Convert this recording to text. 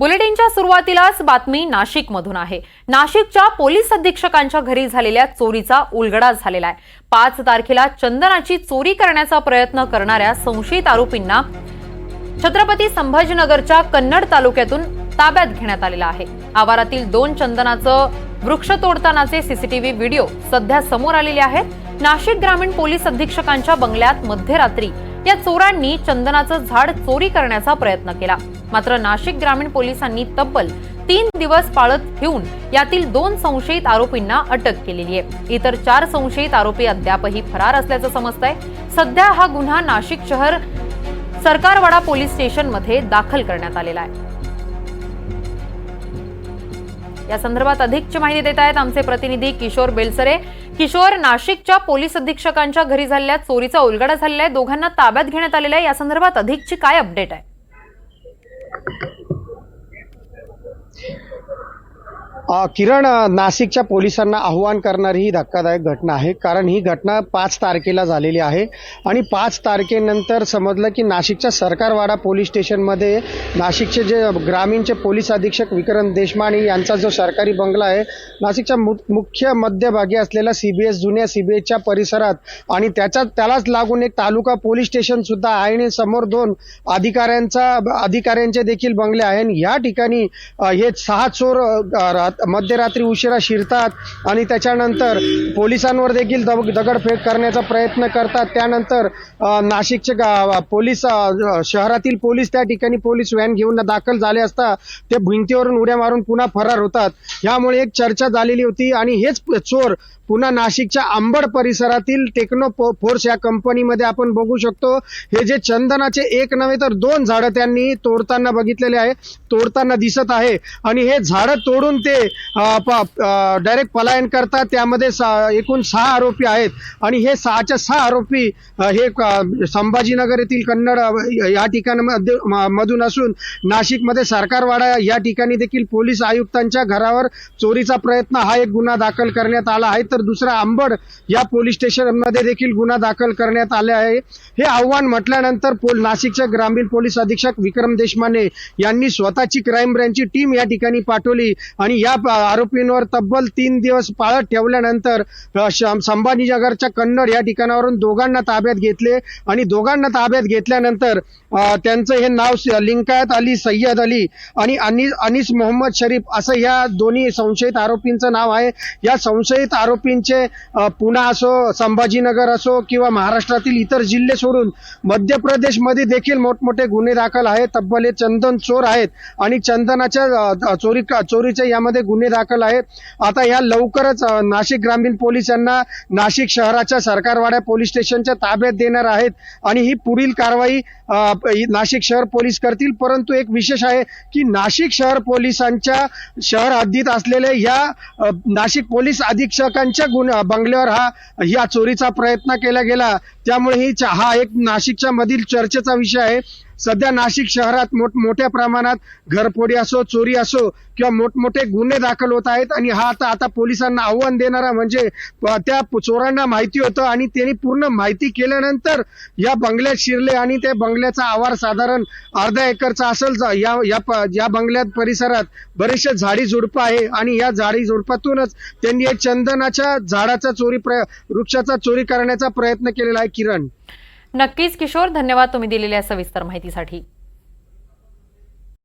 बुलेटिनच्या सुरुवातीलाच बातमी नाशिकमधून आहे. नाशिकच्या पोलीस अधीक्षकांच्या घरी झालेल्या चोरीचा उलगडा झालेला आहे. पाच तारखेला चंदनाची चोरी करण्याचा प्रयत्न करणाऱ्या संशयित आरोपींना छत्रपती संभाजीनगरच्या कन्नड तालुक्यातून ताब्यात घेण्यात आलेला आहे. आवारातील दोन चंदनाचं वृक्ष तोडतानाचे सीसीटीव्ही व्हिडिओ सध्या समोर आलेले आहेत. नाशिक ग्रामीण पोलीस अधीक्षकांच्या बंगल्यात मध्यरात्री या चोरांनी चंदनाचं झाड चोरी करण्याचा प्रयत्न केला. मात्र नाशिक ग्रामीण पोलिसांनी तब्बल तीन दिवस पाळत ठेवून यातील दोन संशयित आरोपींना अटक केलेली आहे. इतर चार संशयित आरोपी अद्यापही फरार असल्याचं समजतंय. सध्या हा गुन्हा नाशिक शहर सरकारवाडा पोलीस स्टेशनमध्ये दाखल करण्यात आलेला आहे. या संदर्भात अधिकची माहिती देत आहेत आमचे प्रतिनिधी किशोर बेलसरे. किशोर नाशिकच्या पोलीस अधीक्षकांच्या घरी झालेल्या चोरीचा उलगडा झालेला आहे. दोघांना ताब्यात घेण्यात आलेला आहे. या संदर्भात अधिकची काय अपडेट आहे? Thank you. किरण नाशिकच्या पोलिसांना आव्हान करणारी ही धक्कादायक घटना आहे. कारण ही घटना पाच तारखेला झालेली आहे. आणि पाच तारखेनंतर समजलं की नाशिकच्या सरकारवाडा पोलीस स्टेशनमध्ये नाशिकचे जे ग्रामीणचे पोलीस अधीक्षक विक्रम देशमाने यांचा जो सरकारी बंगला आहे नाशिकच्या मु मुख्य मध्यभागी असलेला सी बी एस जुन्या सी बी एसच्या परिसरात आणि त्याच्या त्यालाच लागून एक तालुका पोलीस स्टेशनसुद्धा आहे आणि समोर दोन अधिकाऱ्यांचा अधिकाऱ्यांचे देखील बंगले आहे आणि या ठिकाणी हे सहा चोर रात- मध्यरात्री उशिरा शिरतात आणि त्याच्यानंतर पोलिसांवर देखील दग दगडफेक करण्याचा प्रयत्न करतात. त्यानंतर नाशिकचे गा- पोलीस शहरातील पोलीस त्या ठिकाणी पोलीस व्हॅन घेऊन दाखल झाले असता ते भिंतीवरून उड्या मारून पुन्हा फरार होतात. यामुळे एक चर्चा झालेली होती आणि हेच चोर पुन्हा नाशिकच्या आंबड परिसरातील टेक्नो फोर्स या कंपनीमध्ये आपण बघू शकतो. हे जे चंदनाचे एक नव्हे तर दोन झाडं त्यांनी तोडताना बघितलेले आहे तोडताना दिसत आहे. आणि हे झाडं तोडून ते डायरेक्ट पलायन करतात. त्यामध्ये सा- एकूण सहा आरोपी आहेत. आणि हे सहाच्या सहा आरोपी हे संभाजीनगर येथील कन्नड या ठिकाणामध्ये मधून असून नाशिकमध्ये सरकारवाडा या ठिकाणी देखील पोलीस आयुक्तांच्या घरावर चोरीचा प्रयत्न हा एक गुन्हा दाखल करण्यात आला आहे. तर दुसरा आंबड या पोलीस स्टेशनमध्ये देखील गुन्हा दाखल करण्यात आले आहे. हे आव्हान म्हटल्यानंतर पोल नाशिकचे ग्रामीण पोलीस अधीक्षक विक्रम देशमाने यांनी स्वतःची क्राईम ब्रँचची टीम या ठिकाणी पाठवली आणि या आरोपींवर तब्बल तीन दिवस पाळत ठेवल्यानंतर संभाजीनगरच्या कन्नड या ठिकाणावरून दोघांना ताब्यात घेतले आणि दोघांना ताब्यात घेतल्यानंतर त्यांचं हे नाव लिंकायत अली सय्यद अली आणि अनिस अनिस मोहम्मद शरीफ असं या दोन्ही संशयित आरोपींचं नाव आहे. या संशयित आरोपींचे पुणा असो संभाजीनगर असो किंवा महाराष्ट्रातील इतर जिल्हे सोडून मध्य प्रदेशमध्ये देखील मोठमोठे गुन्हे दाखल आहेत. तब्बल हे चंदन चोर आहेत आणि चंदनाच्या चोरी चोरीच्या यामध्ये गुन्हे दाखल आहेत. आता या लवकरच नाशिक ग्रामीण पोलीस यांना नाशिक शहराच्या सरकारवाड्या पोलीस स्टेशनच्या ताब्यात देणार आहेत आणि ही पुढील कारवाई नाशिक शहर पोलीस करतील. परंतु एक विशेष आहे की नाशिक शहर पोलिसांच्या शहर हद्दीत असलेले या नाशिक पोलीस अधीक्षकांच्या गुन बंगल्यावर हा या चोरीचा प्रयत्न केला गेला. त्यामुळे ही हा एक नाशिकच्या मधील चर्चेचा विषय आहे. सध्या नाशिक शहरात मोठ मोठ्या प्रमाणात घरफोडी असो चोरी असो किंवा मोठमोठे गुन्हे दाखल होत आहेत आणि हा आता आता पोलिसांना आव्हान देणारा म्हणजे त्या चोरांना माहिती होतं आणि त्यांनी पूर्ण माहिती केल्यानंतर या बंगल्यात शिरले आणि त्या बंगल्याचा आवार साधारण अर्धा एकरचा असेल या या या बंगल्यात परिसरात बरेचसे झाडी झुडपं आहे आणि या झाडी झुडपातूनच त्यांनी चंदनाच्या झाडाचा चोरी प्र वृक्षाचा चोरी करण्याचा प्रयत्न केलेला आहे किरण. नक्कीच किशोर धन्यवाद तुम्ही दिलेल्या सविस्तर माहितीसाठी.